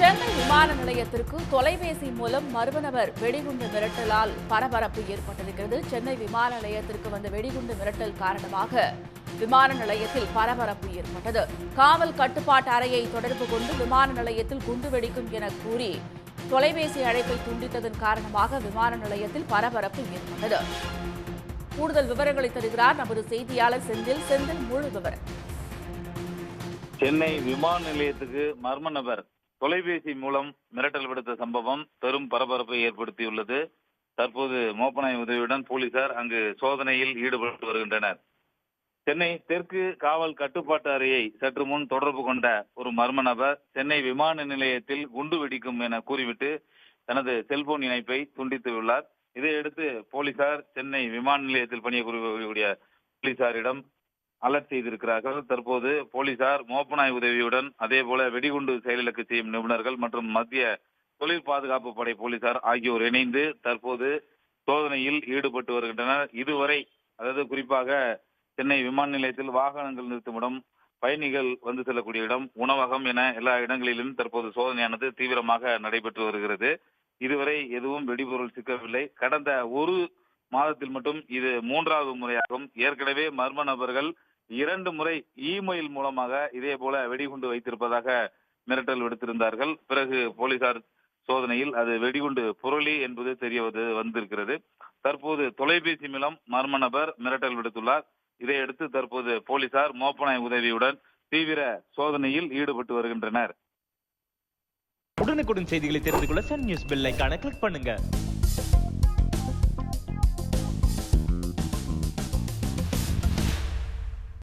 விமான நிலையத்திற்கு தொலைபேசி மூலம் மர்ம நபர் வெடிகுண்டு மிரட்டலால் பரபரப்பு ஏற்பட்டிருக்கிறது. சென்னை விமான நிலையத்திற்கு வந்த வெடிகுண்டு மிரட்டல் காரணமாக விமான நிலையத்தில் பரபரப்பு ஏற்பட்டது. காவல் கட்டுப்பாட்டு அறையை தொடர்பு கொண்டு விமான நிலையத்தில் குண்டு வெடிக்கும் என கூறி தொலைபேசி அழைப்பை துண்டித்ததன் காரணமாக விமான நிலையத்தில் பரபரப்பு ஏற்பட்டது. கூடுதல் விவரங்களை தருகிறார் நமது செய்தியாளர் செந்தில். செந்தில் முழு விவரம். சென்னை விமான நிலையத்துக்கு மர்ம நபர் தொலைபேசி மூலம் மிரட்டல் விடுத்த சம்பவம் பெரும் பரபரப்பை ஏற்படுத்தியுள்ளது. தற்போது மோப்பனாய் உதவியுடன் போலீசார் அங்கு சோதனையில் ஈடுபட்டு வருகின்றனர். சென்னை தெற்கு காவல் கட்டுப்பாட்டு அறையை சற்று முன் தொடர்பு கொண்ட ஒரு மர்ம நபர் சென்னை விமான நிலையத்தில் குண்டு வெடிக்கும் என கூறிவிட்டு தனது செல்போன் இணைப்பை துண்டித்துள்ளார் இதையடுத்து போலீசார் சென்னை விமான நிலையத்தில் பணிபுரியக்கூடிய போலீசாரிடம் அலர்ட் செய்திருக்கிறார்கள். தற்போது போலீசார் மோப்பநாய் உதவியுடன் அதே போல வெடிகுண்டு செயலிழக்க செய்யும் நிபுணர்கள் மற்றும் மத்திய தொழில் பாதுகாப்பு படை போலீசார் ஆகியோர் இணைந்து தற்போது சோதனையில் ஈடுபட்டு வருகின்றனர். இதுவரை அதாவது குறிப்பாக சென்னை விமான நிலையத்தில் வாகனங்கள் நிறுத்தும் இடம் பயணிகள் வந்து செல்லக்கூடிய இடம் உணவகம் என எல்லா இடங்களிலும் தற்போது சோதனையானது தீவிரமாக நடைபெற்று வருகிறது. இதுவரை எதுவும் வெடிபொருள் சிக்கவில்லை. கடந்த ஒரு மாதத்தில் மட்டும் இது மூன்றாவது முறையாகும். ஏற்கனவே மர்ம நபர்கள் இரண்டு முறை இமெயில் மூலமாக இதே போல வெடிகுண்டு வைத்திருப்பதாக மிரட்டல் விடுத்திருந்தார்கள். பிறகு போலீசார் சோதனையில் அது வெடிகுண்டு புரளி என்பது தெரிய வந்திருக்கிறது. தற்போது தொலைபேசி மூலம் மர்ம நபர் மிரட்டல் விடுத்துள்ளார். இதையடுத்து தற்போது போலீசார் மோப்பனாய் உதவியுடன் தீவிர சோதனையில் ஈடுபட்டு வருகின்றனர். உடனுக்குடன் செய்திகளை தெரிந்து கொள்ள சன் நியூஸ் பெல் கிளிக் பண்ணுங்க.